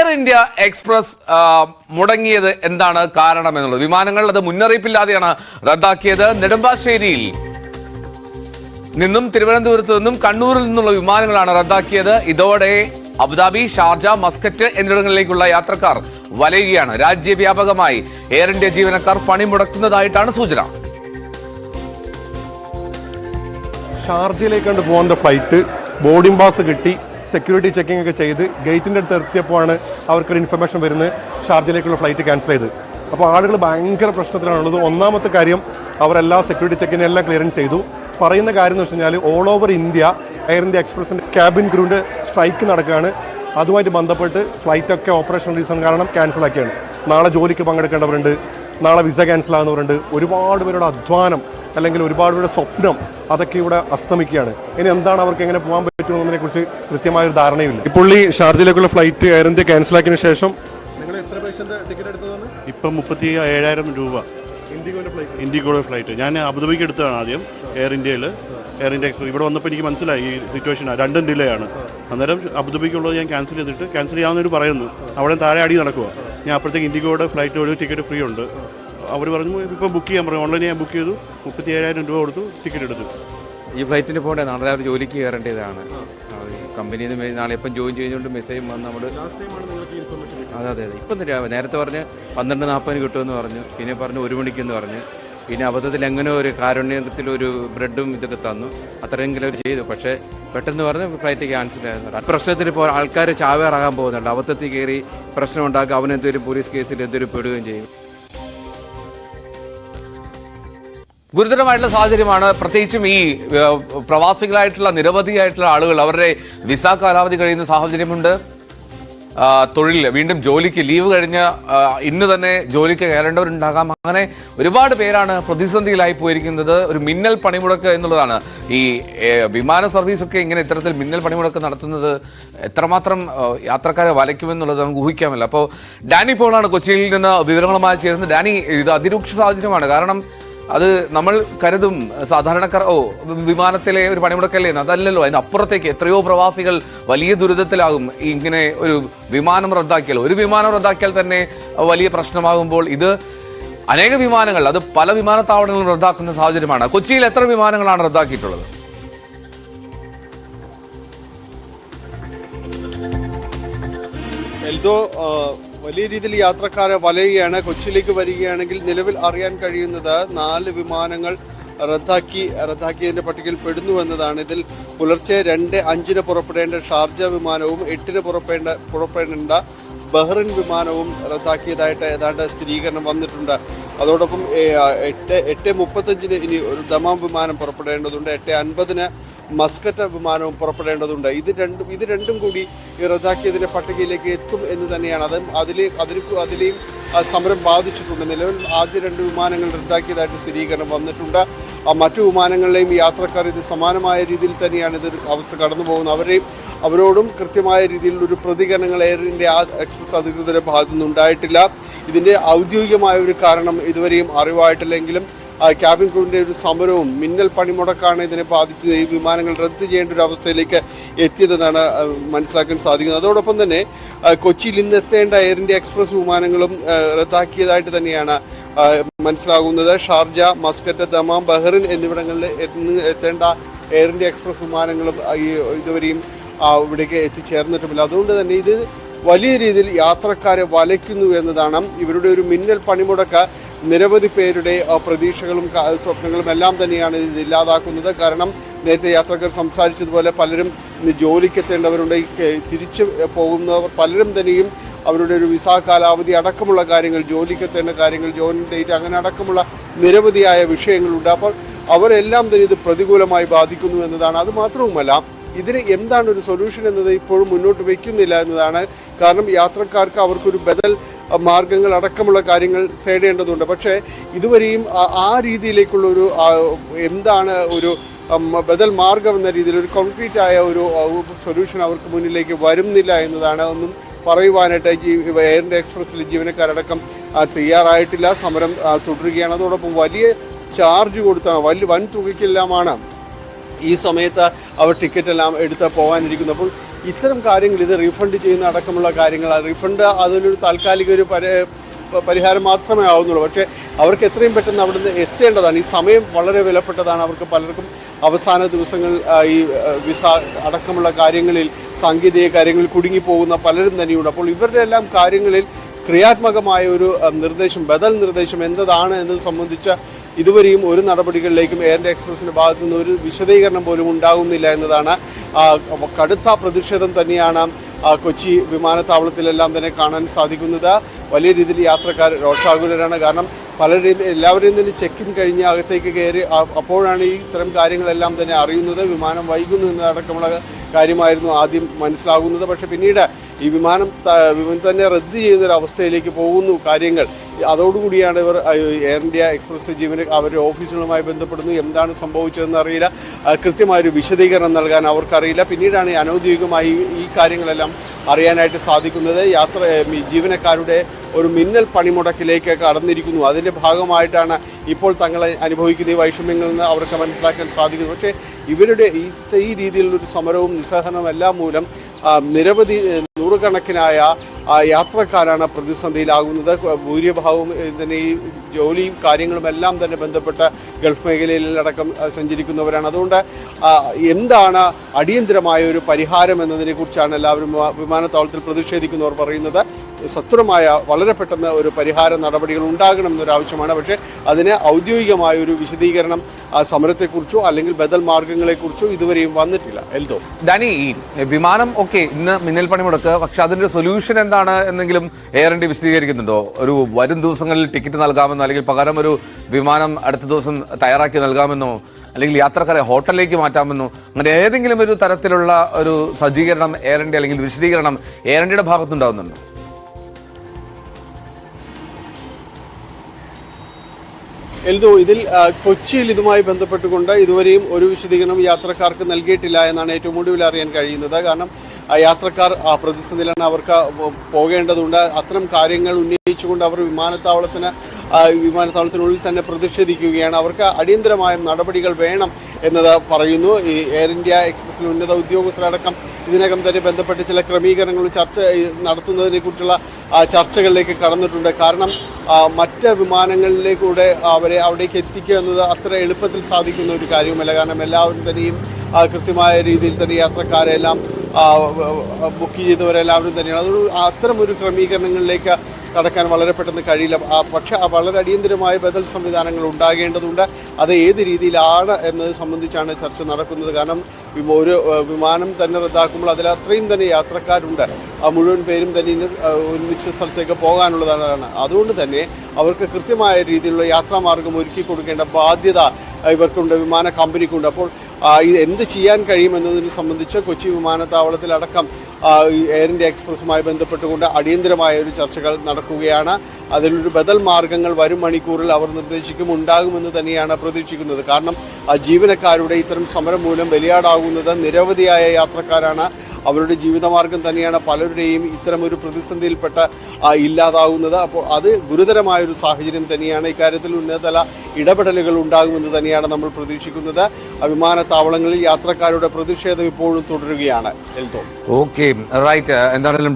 Air India express മുടങ്ങിയത് എന്താണ് കാരണം എന്നുള്ളത്. വിമാനങ്ങൾ അത് മുന്നറിയിപ്പില്ലാതെയാണ് റദ്ദാക്കിയത്. നെടുമ്പാശ്ശേരിയിൽ നിന്നും തിരുവനന്തപുരത്ത് നിന്നും കണ്ണൂരിൽ നിന്നുള്ള വിമാനങ്ങളാണ് റദ്ദാക്കിയത്. ഇതോടെ അബുദാബി ഷാർജ മസ്കറ്റ് എന്നിവിടങ്ങളിലേക്കുള്ള യാത്രക്കാർ വലയുകയാണ്. രാജ്യവ്യാപകമായി എയർ ഇന്ത്യ ജീവനക്കാർ പണിമുടക്കുന്നതായിട്ടാണ് സൂചന. ഷാർജയിലേക്കാണ്ട് പോകേണ്ട ഫ്ലൈറ്റ് ബോർഡിംഗ് പാസ് കിട്ടി. സെക്യൂരിറ്റി ചെക്കിംഗ് ഒക്കെ ചെയ്ത് ഗേറ്റിന്റെ അടുത്ത് എത്തിയപ്പോഴാണ് അവർക്കൊരു ഇൻഫർമേഷൻ വരുന്നത്. ഷാർജയിലേക്കുള്ള ഫ്ലൈറ്റ് ക്യാൻസൽ ചെയ്ത്. അപ്പോൾ ആളുകൾ ഭയങ്കര പ്രശ്നത്തിലാണുള്ളത്. ഒന്നാമത്തെ കാര്യം അവരെല്ലാ സെക്യൂരിറ്റി ചെക്കിനെ എല്ലാം ക്ലിയറൻസ് ചെയ്തു. പറയുന്ന കാര്യം എന്ന് വെച്ച് കഴിഞ്ഞാൽ all over India Air India എക്സ്പ്രസിന്റെ cabin ക്രൂവിന്റെ സ്ട്രൈക്ക് നടക്കുകയാണ്. അതുമായിട്ട് ബന്ധപ്പെട്ട് ഫ്ലൈറ്റൊക്കെ ഓപ്പറേഷൻ റീസൺ കാരണം ക്യാൻസൽ ആക്കിയാണ്. നാളെ ജോലിക്ക് പങ്കെടുക്കേണ്ടവരുണ്ട്. നാളെ വിസ ക്യാൻസൽ ആകുന്നവരുണ്ട് ഒരുപാട് പേരുടെ അധ്വാനം അല്ലെങ്കിൽ ഒരുപാട് പേരുടെ സ്വപ്നം അതൊക്കെ ഇവിടെ അസ്തമിക്കുകയാണ്. ഇനി എന്താണ് അവർക്ക് എങ്ങനെ പോകാൻ പറ്റുമെന്നതിനെ കുറിച്ച് കൃത്യമായ ഒരു ധാരണയില്ല ഇപ്പോൾ ഈ ഷാർജയിലേക്കുള്ള ഫ്ലൈറ്റ് എയർ ഇന്ത്യ ക്യാൻസൽ ആക്കിയതിനു ശേഷം നിങ്ങൾ എത്ര പൈസന്റെ ടിക്കറ്റ് എടുത്തതാണ്? ഇപ്പം മുപ്പത്തി ഏഴായിരം രൂപ. ഇൻഡിഗോയുടെ ഫ്ലൈറ്റ്. ഞാൻ അബുദാബിക്ക് എടുത്തതാണ് ആദ്യം എയർ ഇന്ത്യയിൽ. Air India Express. ഇവിടെ വന്നപ്പോൾ എനിക്ക് മനസ്സിലായി ഈ സിറ്റുവേഷൻ രണ്ടും ഡിലേ ആണ്. അന്നേരം അബുദാബിക്കുള്ളത് ഞാൻ ക്യാൻസൽ ചെയ്തിട്ട് ക്യാൻസൽ ചെയ്യാമെന്നൊരു പറയുന്നു. അവിടെ താഴെ അടി നടക്കുക ഞാൻ അപ്പോഴത്തേക്ക് ഇൻഡിഗോയുടെ ഫ്ലൈറ്റ് ഒരു ടിക്കറ്റ് ഫ്രീ ഉണ്ട്. അവർ പറഞ്ഞു ഇപ്പോൾ ബുക്ക് ചെയ്യാൻ പറഞ്ഞു. ഓൺലൈനിൽ ഞാൻ ബുക്ക് ചെയ്തു. മുപ്പത്തി ഏഴായിരം രൂപ കൊടുത്തു. ടിക്കറ്റ് എടുത്തു. ഈ ഫ്ലൈറ്റിന് പോകേണ്ടത് നാളെ രാവിലെ ജോലിക്ക് കയറേണ്ടതാണ്. കമ്പനിയിൽ നിന്ന് നാളെ ഇപ്പം ജോയിൻ ചെയ്തുകൊണ്ട് മെസ്സേജ് വന്ന് നമ്മൾ അതെ അതെ അതെ. ഇപ്പം രാവിലെ നേരത്തെ പറഞ്ഞ് പന്ത്രണ്ട് നാൽപ്പതിന് കിട്ടുമെന്ന് പറഞ്ഞു. പിന്നെ പറഞ്ഞു ഒരു മണിക്കെന്ന് പറഞ്ഞു. പിന്നെ അബദ്ധത്തിൽ എങ്ങനെ ഒരു കാരുണ്യത്തിൽ ഒരു ബ്രെഡും ഇതൊക്കെ തന്നു. അത്രയെങ്കിലും അവർ ചെയ്തു. പക്ഷേ പെട്ടെന്ന് പറഞ്ഞ് ഫ്ലൈറ്റ് ക്യാൻസൽ ആയിരുന്നു പ്രശ്നത്തിൽ ഇപ്പോൾ ആൾക്കാർ ചാവേറാകാൻ പോകുന്നുണ്ട്. അബദ്ധത്തിൽ കയറി പ്രശ്നം ഉണ്ടാക്കുക അവനെന്തൊരു പോലീസ് കേസിൽ എന്തൊരു പെടുകയും ചെയ്യും. ഗുരുതരമായിട്ടുള്ള സാഹചര്യമാണ്. പ്രത്യേകിച്ചും ഈ പ്രവാസികളായിട്ടുള്ള നിരവധിയായിട്ടുള്ള ആളുകൾ അവരുടെ വിസ കാലാവധി കഴിയുന്ന സാഹചര്യമുണ്ട്. തൊഴിൽ വീണ്ടും ജോലിക്ക് ലീവ് കഴിഞ്ഞ് ഇന്ന് തന്നെ ജോലിക്ക് കയറേണ്ടവരുണ്ടാകാം. അങ്ങനെ ഒരുപാട് പേരാണ് പ്രതിസന്ധിയിലായി പോയിരിക്കുന്നത്. ഒരു മിന്നൽ പണിമുടക്ക് എന്നുള്ളതാണ്. ഈ വിമാന സർവീസൊക്കെ ഇങ്ങനെ ഇത്തരത്തിൽ മിന്നൽ പണിമുടക്ക് നടത്തുന്നത് എത്രമാത്രം യാത്രക്കാരെ വലയ്ക്കുമെന്നുള്ളത് നമുക്ക് ഊഹിക്കാമല്ലോ. അപ്പോൾ ഡാനി പോളാണ് കൊച്ചിയിൽ നിന്ന് വിവരങ്ങളുമായി ചേരുന്നത്. ഡാനി ഇത് അതിരൂക്ഷ സാഹചര്യമാണ്. കാരണം അത് നമ്മൾ കരുതും. സാധാരണക്കാർ ഓ വിമാനത്തിലെ ഒരു പണിമുടക്കല്ലേ. അതല്ലല്ലോ അതിന് അപ്പുറത്തേക്ക് എത്രയോ പ്രവാസികൾ വലിയ ദുരിതത്തിലാകും. ഇങ്ങനെ ഒരു വിമാനം റദ്ദാക്കിയാൽ. ഒരു വിമാനം റദ്ദാക്കിയാൽ തന്നെ വലിയ പ്രശ്നമാകുമ്പോൾ ഇത് അനേക വിമാനങ്ങൾ അത് പല വിമാനത്താവളങ്ങളും റദ്ദാക്കുന്ന സാഹചര്യമാണ്. കൊച്ചിയിൽ എത്ര വിമാനങ്ങളാണ് റദ്ദാക്കിയിട്ടുള്ളത്? എൽദോ വലിയ രീതിയിൽ യാത്രക്കാരെ വലയുകയാണ്. കൊച്ചിയിലേക്ക് വരികയാണെങ്കിൽ നിലവിൽ അറിയാൻ കഴിയുന്നത് നാല് വിമാനങ്ങൾ റദ്ദാക്കി റദ്ദാക്കിയതിന്റെ പട്ടികയിൽ പെടുന്നു എന്നതാണ്. ഇതിൽ പുലർച്ചെ രണ്ട് അഞ്ചിന് പുറപ്പെടേണ്ട ഷാർജ വിമാനവും എട്ടിന് പുറപ്പെടേണ്ട പുറപ്പെടേണ്ട ബഹ്റിൻ വിമാനവും റദ്ദാക്കിയതായിട്ട് ഏതാണ്ട് സ്ഥിരീകരണം വന്നിട്ടുണ്ട്. അതോടൊപ്പം എട്ട് എട്ട് മുപ്പത്തഞ്ചിന് ഇനി ഒരു ദമാം വിമാനം പുറപ്പെടേണ്ടതുണ്ട്. എട്ട് അൻപതിന് മസ്കറ്റ് വിമാനവും പുറപ്പെടേണ്ടതുണ്ട്. ഇത് രണ്ടും ഇത് രണ്ടും കൂടി റദ്ദാക്കിയതിന്റെ പട്ടികയിലേക്ക് എത്തും എന്ന് തന്നെയാണ്. അത് അതിലെ അതിൽ അതിലെയും സമരം ബാധിച്ചിട്ടുണ്ട്. നിലവിൽ ആദ്യ രണ്ട് വിമാനങ്ങൾ റദ്ദാക്കിയതായിട്ട് സ്ഥിരീകരണം വന്നിട്ടുണ്ട്. മറ്റു വിമാനങ്ങളിലെയും യാത്രക്കാർ ഇത് സമാനമായ രീതിയിൽ തന്നെയാണ് ഇതൊരു അവസ്ഥ കടന്നു പോകുന്നത് അവരെയും അവരോടും കൃത്യമായ രീതിയിൽ ഒരു പ്രതികരണങ്ങൾ എയർ ഇന്ത്യ എക്സ്പ്രസ് അധികൃതരുടെ ഭാഗത്തുനിന്നുണ്ടായിട്ടില്ല. ഇതിന്റെ ഔദ്യോഗികമായ ഒരു കാരണം ഇതുവരെയും അറിവായിട്ടില്ലെങ്കിലും ക്യാബിൻ ക്രൂവിന്റെ ഒരു സമരവും മിന്നൽ പണിമുടക്കാണ് ഇതിനെ ബാധിച്ചത്. ഈ വിമാനങ്ങൾ റദ്ദ് ചെയ്യേണ്ട ഒരു അവസ്ഥയിലേക്ക് എത്തിയതെന്നാണ് മനസ്സിലാക്കാൻ സാധിക്കുന്നത്. അതോടൊപ്പം തന്നെ കൊച്ചിയിൽ ഇന്ന് എത്തേണ്ട എയർ ഇന്ത്യ എക്സ്പ്രസ് വിമാനങ്ങളും റദ്ദാക്കിയതായിട്ട് തന്നെയാണ് മനസ്സിലാകുന്നത്. ഷാർജ മസ്കറ്റ് ദമാം ബഹ്റിൻ എന്നിവിടങ്ങളിൽ എത്തേണ്ട എയർ ഇന്ത്യ എക്സ്പ്രസ് വിമാനങ്ങളും ഇതുവരെയും ഇവിടേക്ക് എത്തിച്ചേർന്നിട്ടുമില്ല. അതുകൊണ്ട് തന്നെ ഇത് വലിയ രീതിയിൽ യാത്രക്കാരെ വലയ്ക്കുന്നു എന്നതാണ് ഇവരുടെ ഒരു മിന്നൽ പണിമുടക്ക്. നിരവധി പേരുടെ പ്രതീക്ഷകളും സ്വപ്നങ്ങളും എല്ലാം തന്നെയാണ് ഇത് ഇല്ലാതാക്കുന്നത്. കാരണം നേരത്തെ യാത്രക്കാർ സംസാരിച്ചതുപോലെ പലരും ഇന്ന് ജോലിക്ക് എത്തേണ്ടവരുണ്ട് ഈ തിരിച്ചു പോകുന്നവർ പലരും തന്നെയും അവരുടെ ഒരു വിസ കാലാവധി അടക്കമുള്ള കാര്യങ്ങൾ ജോലിക്ക് എത്തേണ്ട കാര്യങ്ങൾ ജോയിൻ ഡേറ്റ് അങ്ങനെ അടക്കമുള്ള നിരവധിയായ വിഷയങ്ങളുണ്ട്. അപ്പോൾ അവരെല്ലാം തന്നെ ഇത് പ്രതികൂലമായി ബാധിക്കുന്നു എന്നതാണ്. അത് മാത്രവുമല്ല ഇതിന് എന്താണ് ഒരു സൊല്യൂഷൻ എന്നത് ഇപ്പോഴും മുന്നോട്ട് വയ്ക്കുന്നില്ല എന്നതാണ്. കാരണം യാത്രക്കാർക്ക് അവർക്കൊരു ബദൽ മാർഗങ്ങൾ അടക്കമുള്ള കാര്യങ്ങൾ തേടേണ്ടതുണ്ട്. പക്ഷേ ഇതുവരെയും ആ- രീതിയിലേക്കുള്ള ഒരു എന്താണ് ഒരു ബദൽ മാർഗം എന്ന രീതിയിൽ ഒരു കോൺക്രീറ്റ് ആയ ഒരു സൊല്യൂഷൻ അവർക്ക് മുന്നിലേക്ക് വരുന്നില്ല എന്നതാണ്. ഒന്നും പറയുവാനായിട്ട് ജീ എയർ ഇന്ത്യ എക്സ്പ്രസ്സിലെ ജീവനക്കാരടക്കം തയ്യാറായിട്ടില്ല. സമരം തുടരുകയാണ്. അതോടൊപ്പം വലിയ ചാർജ് കൊടുത്താണ്. വലിയ വൻ തുകയ്ക്കെല്ലാമാണ് ഈ സമയത്ത് അവർ ടിക്കറ്റ് എല്ലാം എടുത്ത് പോകാനിരിക്കുന്നു അപ്പോൾ ഇത്തരം കാര്യങ്ങൾ ഇത് റീഫണ്ട് ചെയ്യുന്ന അടക്കമുള്ള കാര്യങ്ങൾ റീഫണ്ട് അതിലൊരു താൽക്കാലിക ഒരു പരി പരിഹാരം മാത്രമേ ആവുന്നുള്ളൂ. പക്ഷേ അവർക്ക് എത്രയും പെട്ടെന്ന് അവിടുന്ന് എത്തേണ്ടതാണ്. ഈ സമയം വളരെ വിലപ്പെട്ടതാണ് അവർക്ക് പലർക്കും. അവസാന ദിവസങ്ങൾ ഈ വിസ അടക്കമുള്ള കാര്യങ്ങളിൽ സാങ്കേതിക കാര്യങ്ങളിൽ കുടുങ്ങിപ്പോകുന്ന പലരും തന്നെയുണ്ട്. അപ്പോൾ ഇവരുടെ എല്ലാം കാര്യങ്ങളിൽ ക്രിയാത്മകമായ ഒരു നിർദ്ദേശം ബദൽ നിർദ്ദേശം എന്താണ് എന്നത് സംബന്ധിച്ച ഇതുവരെയും ഒരു നടപടികളിലേക്കും എയർ ഇന്ത്യ എക്സ്പ്രസിന്റെ ഭാഗത്തു നിന്ന് ഒരു വിശദീകരണം പോലും ഉണ്ടാകുന്നില്ല എന്നതാണ് കടുത്ത പ്രതിഷേധം തന്നെയാണ് കൊച്ചി വിമാനത്താവളത്തിലെല്ലാം തന്നെ കാണാൻ സാധിക്കുന്നത്. വലിയ രീതിയിൽ യാത്രക്കാർ രോഷാകുലരാണ്. കാരണം പലരും എല്ലാവരെയും തന്നെ ചെക്കിൻ കഴിഞ്ഞ് അകത്തേക്ക് കയറി അപ്പോഴാണ് ഈ ഇത്തരം കാര്യങ്ങളെല്ലാം തന്നെ അറിയുന്നത്. വിമാനം വൈകുന്നു എന്നതടക്കമുള്ള കാര്യമായിരുന്നു ആദ്യം മനസ്സിലാകുന്നത്. പക്ഷെ പിന്നീട് ഈ വിമാനം വിമാനം തന്നെ റദ്ദ് ചെയ്യുന്ന ഒരു അവസ്ഥയിലേക്ക് പോകുന്നു കാര്യങ്ങൾ. അതോടുകൂടിയാണ് ഇവർ എയർ ഇന്ത്യ എക്സ്പ്രസ് ജീവന അവരുടെ ഓഫീസുകളുമായി ബന്ധപ്പെടുന്നു. എന്താണ് സംഭവിച്ചതെന്ന് അറിയില്ല. കൃത്യമായൊരു വിശദീകരണം നൽകാൻ അവർക്കറിയില്ല. പിന്നീടാണ് അനൗദ്യോഗികമായി ഈ കാര്യങ്ങളെല്ലാം അറിയാനായിട്ട് സാധിക്കുന്നത്. യാത്ര ജീവനക്കാരുടെ ഒരു മിന്നൽ പണിമുടക്കിലേക്ക് കടന്നിരിക്കുന്നു. അതിന്റെ ഭാഗമായിട്ടാണ് ഇപ്പോൾ തങ്ങളെ അനുഭവിക്കുന്ന ഈ വൈഷമ്യങ്ങളിൽ നിന്ന് അവർക്ക് മനസ്സിലാക്കാൻ സാധിക്കുന്നു പക്ഷേ ഇവരുടെ ഈ രീതിയിലുള്ളൊരു സമരവും നിസ്സഹനവും എല്ലാം മൂലം നിരവധി നൂറുകണക്കിനായ യാത്രക്കാരാണ് പ്രതിസന്ധിയിലാകുന്നത്. ഭൂരിഭാഗവും ഇതിന് ഈ ജോലിയും കാര്യങ്ങളും എല്ലാം തന്നെ ബന്ധപ്പെട്ട് ഗൾഫ് മേഖലയിലടക്കം സഞ്ചരിക്കുന്നവരാണ്. അതുകൊണ്ട് എന്താണ് അടിയന്തരമായ ഒരു പരിഹാരം എന്നതിനെക്കുറിച്ചാണ് എല്ലാവരും വിമാനത്താവളത്തിൽ പ്രതിഷേധിക്കുന്നവർ പറയുന്നത്. സത്വരമായ വളരെ പെട്ടെന്ന് ഒരു പരിഹാര നടപടികൾ ഉണ്ടാകണം എന്നൊരു ആവശ്യമാണ്. പക്ഷേ അതിന് ഔദ്യോഗികമായ ഒരു വിശദീകരണം സമരത്തെക്കുറിച്ചോ അല്ലെങ്കിൽ ബദൽ മാർഗങ്ങളെക്കുറിച്ചോ ഇതുവരെയും വന്നിട്ടില്ല. എൽദോ. ഡാനി വിമാനം ഓക്കെ ഇന്ന് മിന്നൽ പണിമുടക്ക്. പക്ഷേ അതിന്റെ സൊല്യൂഷൻ എന്താണ്? എന്നെങ്കിലും എയർ ഇന്ത്യ വിശദീകരിക്കുന്നുണ്ടോ? ഒരു വരും ദിവസങ്ങളിൽ ടിക്കറ്റ് നൽകാമെന്നോ അല്ലെങ്കിൽ പകരം ഒരു വിമാനം അടുത്ത ദിവസം തയ്യാറാക്കി നൽകാമെന്നോ അല്ലെങ്കിൽ യാത്രക്കാരെ ഹോട്ടലിലേക്ക് മാറ്റാമെന്നോ അങ്ങനെ ഏതെങ്കിലും ഒരു തരത്തിലുള്ള ഒരു സജ്ജീകരണം എയർ ഇന്ത്യ അല്ലെങ്കിൽ വിശദീകരണം എയർ ഇന്ത്യയുടെ ഭാഗത്തുണ്ടാവുന്നുണ്ടോ എൽദോ ഇതിൽ കൊച്ചിയിൽ ഇതുമായി ബന്ധപ്പെട്ടുകൊണ്ട് ഇതുവരെയും ഒരു വിശദീകരണം യാത്രക്കാർക്ക് നൽകിയിട്ടില്ല എന്നാണ് ഏറ്റവും ഒടുവിൽ അറിയാൻ കഴിയുന്നത്. കാരണം യാത്രക്കാർ പ്രതിസന്ധിയിലാണ് അവർക്ക് പോകേണ്ടതുണ്ട്. അത്തരം കാര്യങ്ങൾ ഉന്നയിച്ചുകൊണ്ട് അവർ വിമാനത്താവളത്തിന് വിമാനത്താവളത്തിനുള്ളിൽ തന്നെ പ്രതിഷേധിക്കുകയാണ്. അവർക്ക് അടിയന്തരമായ നടപടികൾ വേണം എന്നത് പറയുന്നു. ഈ എയർ ഇന്ത്യ എക്സ്പ്രസിൽ ഉന്നത ഉദ്യോഗസ്ഥരടക്കം ഇതിനകം തന്നെ ബന്ധപ്പെട്ട് ചില ക്രമീകരണങ്ങളും ചർച്ച ഈ നടത്തുന്നതിനെ കുറിച്ചുള്ള ചർച്ചകളിലേക്ക് കടന്നിട്ടുണ്ട്. കാരണം മറ്റ് വിമാനങ്ങളിലേക്കൂടെ അവരെ അവിടേക്ക് എത്തിക്കുക എന്നത് അത്ര എളുപ്പത്തിൽ സാധിക്കുന്ന ഒരു കാര്യവുമല്ല. കാരണം എല്ലാവരും തന്നെയും കൃത്യമായ രീതിയിൽ തന്നെ യാത്രക്കാരെല്ലാം ബുക്ക് ചെയ്തവരെല്ലാവരും തന്നെയാണ്. അതൊരു അത്തരം ഒരു ക്രമീകരണങ്ങളിലേക്ക് കടക്കാൻ വളരെ പെട്ടെന്ന് കഴിയില്ല. പക്ഷേ വളരെ അടിയന്തരമായ ബദൽ സംവിധാനങ്ങൾ ഉണ്ടാകേണ്ടതുണ്ട്. അത് ഏത് രീതിയിലാണ് എന്നത് സംബന്ധിച്ചാണ് ചർച്ച നടക്കുന്നത്. കാരണം ഒരു വിമാനം തന്നെ റദ്ദാക്കുമ്പോൾ അതിൽ അത്രയും തന്നെ യാത്രക്കാരുണ്ട്. ആ മുഴുവൻ പേരും തന്നെ ഒരുമിച്ച സ്ഥലത്തേക്ക് പോകാനുള്ളതാണ്. അതുകൊണ്ട് തന്നെ അവർക്ക് കൃത്യമായ രീതിയിലുള്ള യാത്രാമാർഗം ഒരുക്കി കൊടുക്കേണ്ട ബാധ്യത ഇവർക്കുണ്ട്. വിമാന കമ്പനിക്കുണ്ട്. അപ്പോൾ ഇത് എന്ത് ചെയ്യാൻ കഴിയുമെന്നതിനെ സംബന്ധിച്ച് കൊച്ചി വിമാനത്താവളത്തിലടക്കം എയർ ഇന്ത്യ എക്സ്പ്രസുമായി ബന്ധപ്പെട്ടുകൊണ്ട് അടിയന്തരമായ ഒരു ചർച്ചകൾ നടക്കുകയാണ്. അതിലൊരു ബദൽ മാർഗങ്ങൾ വരും മണിക്കൂറിൽ അവർ നിർദ്ദേശിക്കും ഉണ്ടാകുമെന്ന് തന്നെയാണ് പ്രതീക്ഷിക്കുന്നത്. കാരണം ജീവനക്കാരുടെ ഇത്തരം സമരം മൂലം ബലിയാടാകുന്നത് നിരവധിയായ യാത്രക്കാരാണ്. അവരുടെ ജീവിതമാർഗം തന്നെയാണ് പലരുടെയും ഇത്തരം ഒരു പ്രതിസന്ധിയിൽപ്പെട്ട ഇല്ലാതാകുന്നത് അപ്പോൾ അത് ഗുരുതരമായൊരു സാഹചര്യം തന്നെയാണ്. ഇക്കാര്യത്തിൽ ഉന്നതതല ഇടപെടലുകൾ ഉണ്ടാകുമെന്ന് തന്നെയാണ് നമ്മൾ പ്രതീക്ഷിക്കുന്നത്. ആ, വിമാനത്താവളങ്ങളിൽ യാത്രക്കാരുടെ പ്രതിഷേധം ഇപ്പോഴും തുടരുകയാണ് എൽതോ ഓക്കെ റൈറ്റ് എന്താണെങ്കിലും